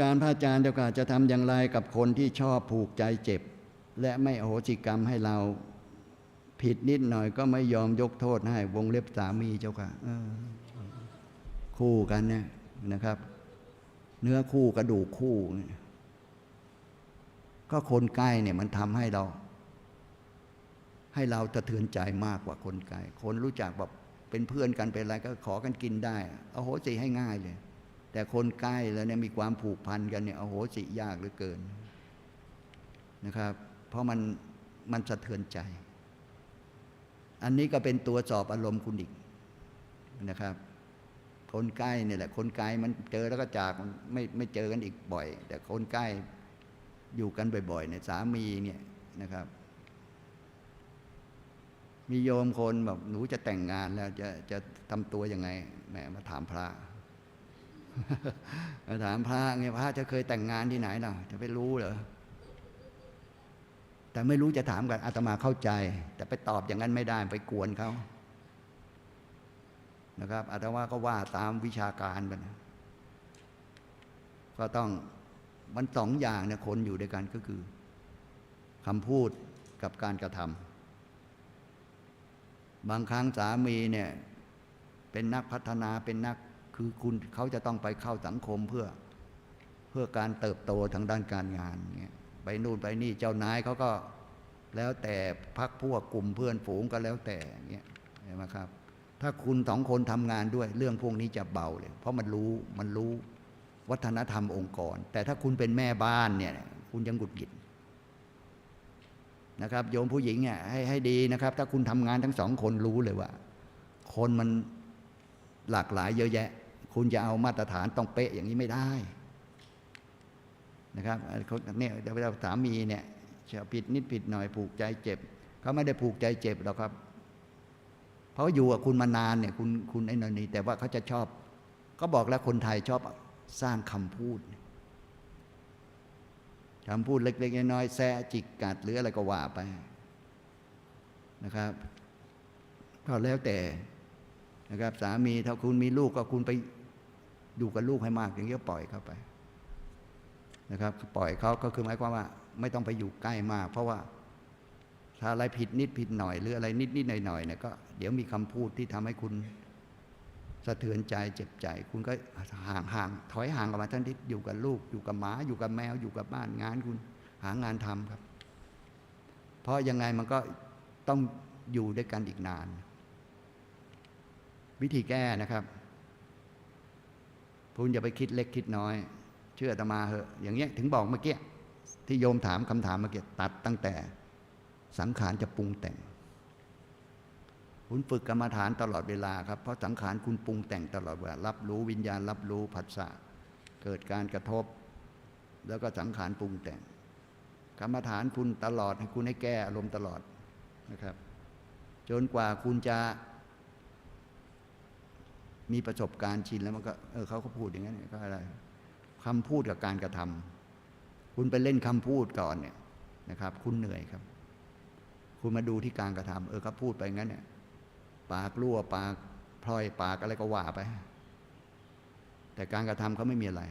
การพระอาจารย์เจ้าค่ะจะทำอย่างไรกับคนที่ชอบผูกใจเจ็บ และไม่โหสิกรรมให้เราผิดนิดหน่อยก็ไม่ยอมยกโทษให้วงเล็บสามีเจ้าค่ะคู่กันเนี่ยนะครับ เนื้อคู่กระดูกคู่ก็คนใกล้เนี่ยมันทำให้เรา ให้เราสะเทือนใจมากกว่าคนไกลคนรู้จักแบบเป็นเพื่อนกันเป็นอะไรก็ขอกันกินได้ เอาโหสิให้ง่ายเลย แต่คนใกล้แล้วเนี่ยมีความผูกพันกันเนี่ยเอาโหสิยากเหลือเกินนะครับ เพราะมันมันสะเทือนใจ อันนี้ก็เป็นตัวสอบอารมณ์คุณอีกนะครับ คนใกล้เนี่ยแหละ คนไกลมันเจอแล้วก็จากมันไม่ไม่เจอกันอีกบ่อย แต่คนใกล้อยู่กันบ่อยๆเนี่ยสามีเนี่ยนะครับ มีโยมคนแบบหนูจะแต่งงานแล้วจะจะทำตัวยังไงแหมมาถามพระ ถามพระไงพระจะเคยแต่งงานที่ไหนล่ะ จะไปรู้เหรอแต่ไม่รู้จะถามกันอาตมาเข้าใจ แต่ไปตอบอย่างนั้นไม่ได้ไปกวนเขานะครับอาตมาก็ว่าตามวิชาการไปนะก็ต้องมันสองอย่างเนี่ยคนอยู่ด้วยกันก็คือคำพูดกับการกระทำบางครั้งสามีเนี่ยเป็นนักพัฒนาเป็นนัก คือคุณเขาจะต้องไปเข้าสังคมเพื่อเพื่อการเติบโตทางด้านการงานเนี่ยไปนู่นไปนี่เจ้านายเขาก็แล้วแต่พักพวกกลุ่มเพื่อนฝูงก็แล้วแต่เงี้ยเห็นไหมครับ ถ้าคุณสองคนทำงานด้วยเรื่องพวกนี้จะเบาเลย เพราะมันรู้มันรู้วัฒนธรรมองค์กร แต่ถ้าคุณเป็นแม่บ้านเนี่ยคุณยังหงุดหงิดนะครับโยมผู้หญิงเนี่ยให้ให้ดีนะครับ ถ้าคุณทำงานทั้งสองคนรู้เลยว่า คนมันหลากหลายเยอะแยะ คุณจะเอามาตรฐานต้องเป๊ะอย่างนี้ไม่ได้นะครับเขาเนี่ยเวลาสามีเนี่ยจะผิดนิดผิดหน่อยผูกใจเจ็บเขาไม่ได้ผูกใจเจ็บหรอกครับ เพราะอยู่กับคุณมานานเนี่ยคุณคุณไอ้นนี่แต่ว่าเขาจะชอบก็บอกแล้วคนไทยชอบสร้างคำพูดคำพูดเล็ก ๆ น้อยๆแซะจิกกัดหรืออะไรก็ว่าไปนะครับ ก็แล้วแต่นะครับ สามีถ้าคุณมีลูกก็คุณไป ดูกับลูกให้มากอย่างนี้ก็ปล่อยเข้าไปนะครับปล่อยเขาก็คือหมายความว่า ไม่ต้องไปอยู่ใกล้มาก เพราะว่าถ้าอะไรผิดนิดผิดหน่อย หรืออะไรนิดนิดหน่อยหน่อยเนี่ยก็เดี๋ยวมีคำพูดที่ทำให้คุณสะเทือนใจเจ็บใจ คุณก็ห่างห่างถอยห่างออกมาท่านที่อยู่กับลูก อยู่กับหมาอยู่กับแมว อยู่กับบ้านงานคุณหางานทำครับ เพราะยังไงมันก็ต้องอยู่ด้วยกันอีกนาน วิธีแก้นะครับ คุณอย่าไปคิดเล็กคิดน้อย เชื่อตมาเหอะ อย่างเงี้ยถึงบอกเมื่อกี้ที่โยมถามคำถามเมื่อกี้ตัดตั้งแต่สังขารจะปรุงแต่ง คุณฝึกกรรมฐานตลอดเวลาครับ เพราะสังขารคุณปรุงแต่งตลอดเวลา รับรู้วิญญาณรับรู้ผัสสะเกิดการกระทบ แล้วก็สังขารปรุงแต่ง กรรมฐานคุณตลอดให้คุณให้แก้อารมณ์ตลอดนะครับ จนกว่าคุณจะ มีประสบการณ์ชินแล้วมันก็เออเขาก็พูดอย่างนั้นก็อะไรคำพูดกับการกระทำคุณไปเล่นคำพูดก่อนเนี่ยนะครับ คุณเหนื่อยครับ คุณมาดูที่การกระทำเออเขาพูดไปงั้นเนี่ย ปากรั่วปากพลอยปากอะไรก็ว่าไป แต่การกระทำเขาไม่มีอะไร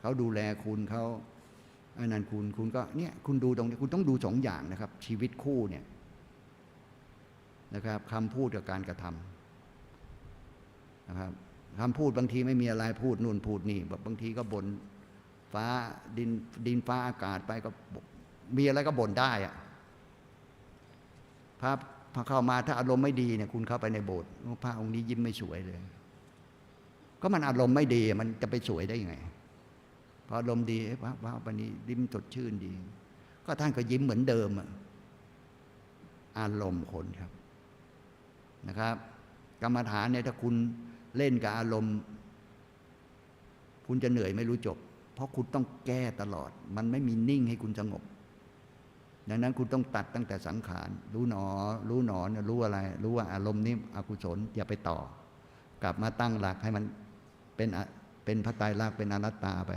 เขาดูแลคุณเขาอันนั้นคุณคุณก็เนี่ยคุณดูตรงนี้คุณต้องดูสองอย่างนะครับ ชีวิตคู่เนี่ยนะครับคำพูดกับการกระทำ นะครับคำพูดบางทีไม่มีอะไรพูดนู่นพูดนี่แบบบางทีก็บน่นฟ้าดินดินฟ้าอากาศไปก็มีอะไรก็บ่นได้อะพระพอเข้ามาถ้าอารมณ์ไม่ดีเนี่ยคุณเข้าไปในโบสถ์พระองค์นี้ยิ้มไม่สวยเลย ก็มันอารมณ์ไม่ดีมันจะไปสวยได้ยังไงพออารมณ์ดีพระพระวันนี้ยิ้มสดชื่นดี ก็ท่านก็ยิ้มเหมือนเดิมอะอารมณ์คนครับนะครับ กรรมฐานเนี่ยถ้าคุณ เล่นกับอารมณ์ คุณจะเหนื่อยไม่รู้จบ เพราะคุณต้องแก้ตลอด มันไม่มีนิ่งให้คุณสงบ ดังนั้นคุณต้องตัดตั้งแต่สังขาร รู้หนอ รู้หนอนรู้อะไร รู้ว่าอารมณ์นี้อกุศลอย่าไปต่อ กลับมาตั้งหลักให้มันเป็นเป็นพระไตรลักเป็นอนัตตาไป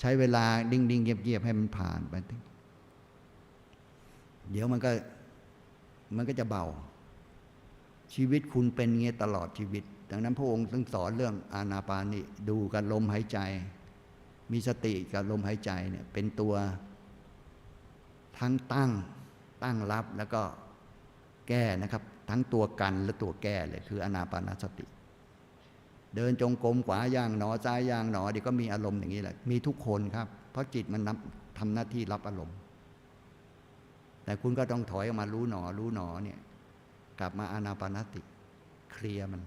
ใช้เวลาดิ่งดิ่งเงียบเงียบให้มันผ่านไปเดี๋ยวมันก็มันก็จะเบา ชีวิตคุณเป็นเงี้ยตลอดชีวิต ดังนั้นพระองค์ต้องสอนเรื่องอานาปานิดูกันลมหายใจ มีสติกับลมหายใจเนี่ยเป็นตัว ทั้งตั้งตั้งรับแล้วก็แก้นะครับ ทั้งตัวกันและตัวแก้เลยคืออนาปานสติ เดินจงกรมขวาย่างหนอซ้ายย่างหนอเดี๋ยวก็มีอารมณ์อย่างนี้แหละมีทุกคนครับ เพราะจิตมันนับทำหน้าที่รับอารมณ์ แต่คุณก็ต้องถอยออกมารู้หนอรู้หนอเนี่ยกลับมาอานาปานสติ เคลียร์มัน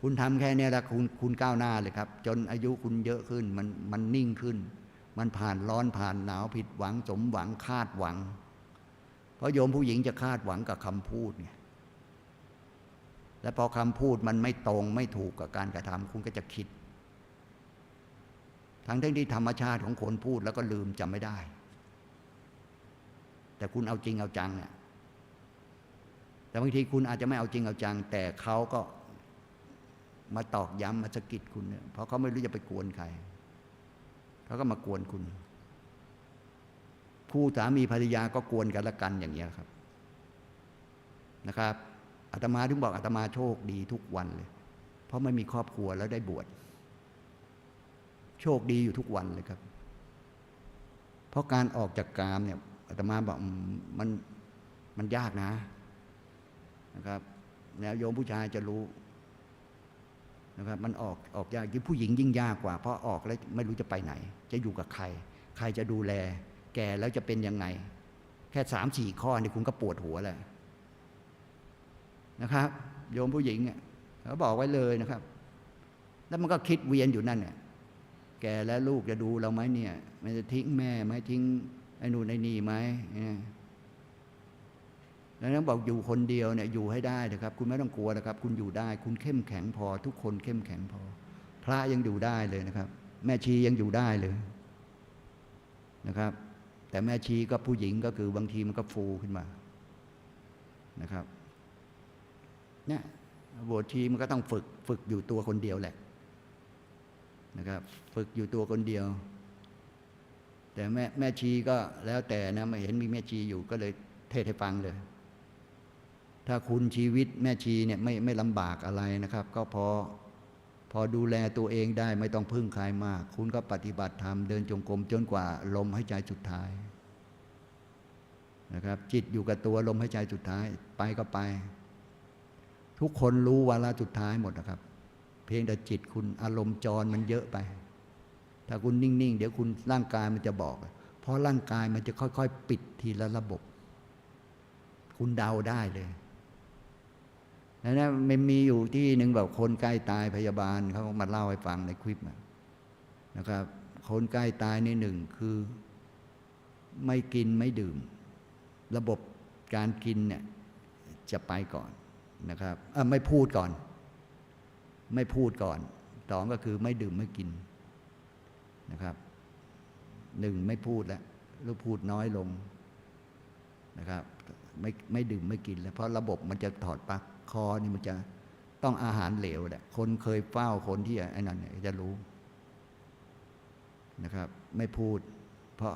คุณทำแค่เนี้ยแล้วคุณคุณก้าวหน้าเลยครับ จนอายุคุณเยอะขึ้นมันมันนิ่งขึ้น มันผ่านร้อนผ่านหนาวผิดหวังสมหวังคาดหวัง เพราะโยมผู้หญิงจะคาดหวังกับคำพูดเนี่ยและพอคำพูดมันไม่ตรงไม่ถูกกับการกระทำคุณก็จะคิดทั้งที่ธรรมชาติของคนพูดแล้วก็ลืมจำไม่ได้ แต่คุณเอาจริงเอาจังเนี่ยแต่บางทีคุณอาจจะไม่เอาจริงเอาจัง แต่เขาก็ มาตอกย้ำมาสะกิดคุณเนี่ยเพราะเขาไม่รู้จะไปกวนใครเขาก็มากวนคุณ คู่สามีภรรยาก็กวนกันละกันอย่างเงี้ยครับนะครับอาตมาถึงบอกอาตมาโชคดีทุกวันเลย เพราะไม่มีครอบครัวแล้วได้บวชโชคดีอยู่ทุกวันเลยครับ เพราะการออกจากกามเนี่ยอาตมาบอกมันมันยากนะนะครับแล้วโยมผู้ชายจะรู้ นะครับมันออกออกยากยิ่งผู้หญิงยิ่งยากกว่า เพราะออกแล้วไม่รู้จะไปไหน จะอยู่กับใคร ใครจะดูแล แก่แล้วจะเป็นยังไง แค่สามสี่ข้อนี่คุณก็ปวดหัวแล้วนะครับ โยมผู้หญิงเขาบอกไว้เลยนะครับ แล้วมันก็คิดเวียนอยู่นั่นเนี่ยแก่แล้วลูกจะดูเราไหมเนี่ย มันจะทิ้งแม่ไหมทิ้งไอ้นู่นไอ้นี่ไหม ดังนั้นบอกอยู่คนเดียวเนี่ยอยู่ให้ได้นะครับ คุณไม่ต้องกลัวนะครับ คุณอยู่ได้ คุณเข้มแข็งพอ ทุกคนเข้มแข็งพอ พระยังอยู่ได้เลยนะครับ แม่ชียังอยู่ได้เลยนะครับ แต่แม่ชีก็ผู้หญิงก็คือบางทีมันก็ฟูขึ้นมานะครับเนี่ยบวชชีมันก็ต้องฝึกฝึกอยู่ตัวคนเดียวแหละนะครับ ฝึกอยู่ตัวคนเดียว แต่แม่แม่ชีก็แล้วแต่นะมาเห็นมีแม่ชีอยู่ก็เลยเทศให้ฟังเลย ถ้าคุณชีวิตแม่ชีเนี่ยไม่ไม่ลำบากอะไรนะครับ ก็พอพอดูแลตัวเองได้ไม่ต้องพึ่งใครมาก คุณก็ปฏิบัติธรรมเดินจงกรมจนกว่าลมหายใจสุดท้ายนะครับ จิตอยู่กับตัวลมหายใจสุดท้าย ไปก็ไป ทุกคนรู้วาระสุดท้ายหมดนะครับ เพียงแต่จิตคุณอารมณ์จรมันเยอะไป ถ้าคุณนิ่งๆ เดี๋ยวคุณร่างกายมันจะบอก เพราะร่างกายมันจะค่อยๆ ปิดทีละระบบ คุณเดาได้เลย นะมันมีอยู่ที่หนึ่งแบบคนใกล้ตายพยาบาลเขามาเล่าให้ฟังในคลิปนะครับ คนใกล้ตายในหนึ่งคือไม่กินไม่ดื่ม ระบบการกินเนี่ยจะไปก่อนนะครับไม่พูดก่อน ไม่พูดก่อนสองก็คือไม่ดื่มไม่กินนะครับหนึ่งไม่พูดแล้วหรือพูดน้อยลงนะครับไม่ไม่ดื่มไม่กินแล้วเพราะระบบมันจะถอดปลั๊ก คอนี่มันจะต้องอาหารเหลวแหละคนเคยเฝ้าคนที่ไอ้นั่นเนี่ยจะรู้นะครับ ไม่พูด เพราะ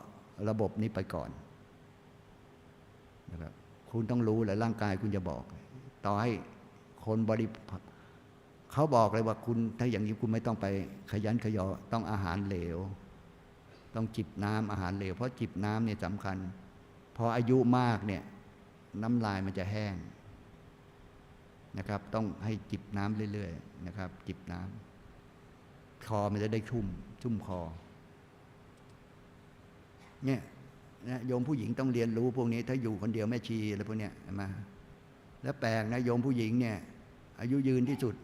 ระบบนี้ไปก่อนนะครับคุณต้องรู้แหละร่างกายคุณจะบอก ต่อให้คนบริเขาบอกเลยว่าคุณถ้าอย่างนี้คุณไม่ต้องไปขยันขยอต้องอาหารเหลว ต้องจิบน้ำอาหารเหลว เพราะจิบน้ำเนี่ยสำคัญ พออายุมากเนี่ยน้ำลายมันจะแห้ง นะครับ ต้องให้จิบน้ำเรื่อยๆนะครับ จิบน้ำคอมันจะได้ชุ่ม ชุ่มคอ เนี่ยนะโยมผู้หญิงต้องเรียนรู้พวกนี้ ถ้าอยู่คนเดียวแม่ชีอะไรพวกเนี้ยมา แล้วแปลกนะโยมผู้หญิงเนี่ย อายุยืนที่สุด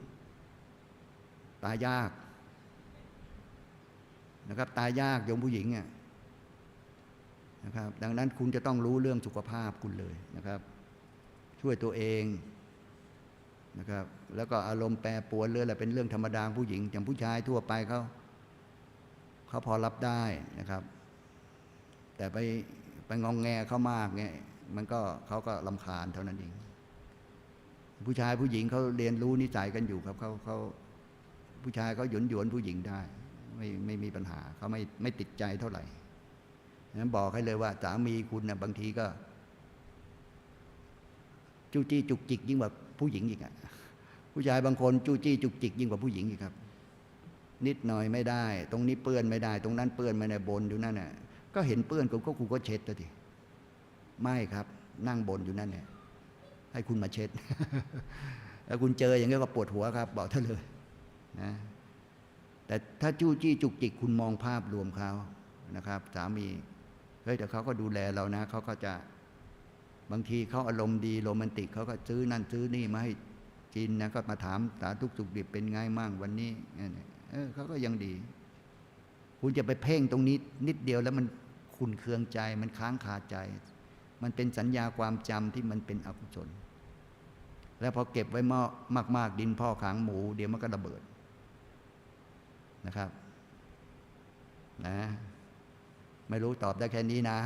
ตายยาก นะครับ ตายยากโยมผู้หญิงเนี่ยนะครับ ดังนั้นคุณจะต้องรู้เรื่องสุขภาพคุณเลยนะครับ ช่วยตัวเอง นะครับ แล้วก็อารมณ์แปรปรวนเรื่องอะไรเป็นเรื่องธรรมดาผู้หญิงอย่างผู้ชายทั่วไปเขาเขาพอรับได้นะครับ แต่ไปไปงองแงเขามากเนี่ยมันก็เขาก็ลำคาญเท่านั้นเองผู้ชายผู้หญิงเขาเรียนรู้นิสัยกันอยู่ครับเขาเขาผู้ชายเขาหยวนหยวนผู้หญิงได้ ไม่ไม่มีปัญหาเขาไม่ไม่ติดใจเท่าไหร่นั้นบอกให้เลยว่าสามีคุณนะบางทีก็ จู้จี้จุกจิกยิ่งกว่าผู้หญิงอีกอะผู้ชายบางคนจู้จี้จุกจิกยิ่งกว่าผู้หญิงอีกครับ นิดหน่อยไม่ได้ ตรงนี้เปื้อนไม่ได้ ตรงนั้นเปื้อนไม่ได้บนอยู่นั่นน่ะก็เห็นเปื้อนกูก็กูก็เช็ดตัวทีไม่ครับ นั่งบนอยู่นั่นเนี่ยให้คุณมาเช็ดแล้วคุณเจออย่างนี้ก็ปวดหัวครับ บอกเธอเลยนะแต่ถ้าจู้จี้จุกจิกคุณมองภาพรวมเขานะครับ สามีเฮ้ยแต่เขาก็ดูแลเรานะเขาก็จะ บางทีเขาอารมณ์ดีโรแมนติกเขาก็ซื้อนั่นซื้อนี่มาให้กินนะก็มาถามสาทุกสุขดิบเป็นไงมั่งวันนี้นั่นน่ะเออเขาก็ยังดี คุณจะไปเพ่งตรงนี้นิดเดียวแล้วมันขุนเคืองใจ มันค้างคาใจ มันเป็นสัญญาความจำที่มันเป็นอกุศล แล้วพอเก็บไว้มากมากดินพ่อขางหมู เดี๋ยวมันก็ระเบิดนะครับ นะ ไม่รู้ตอบได้แค่นี้นะ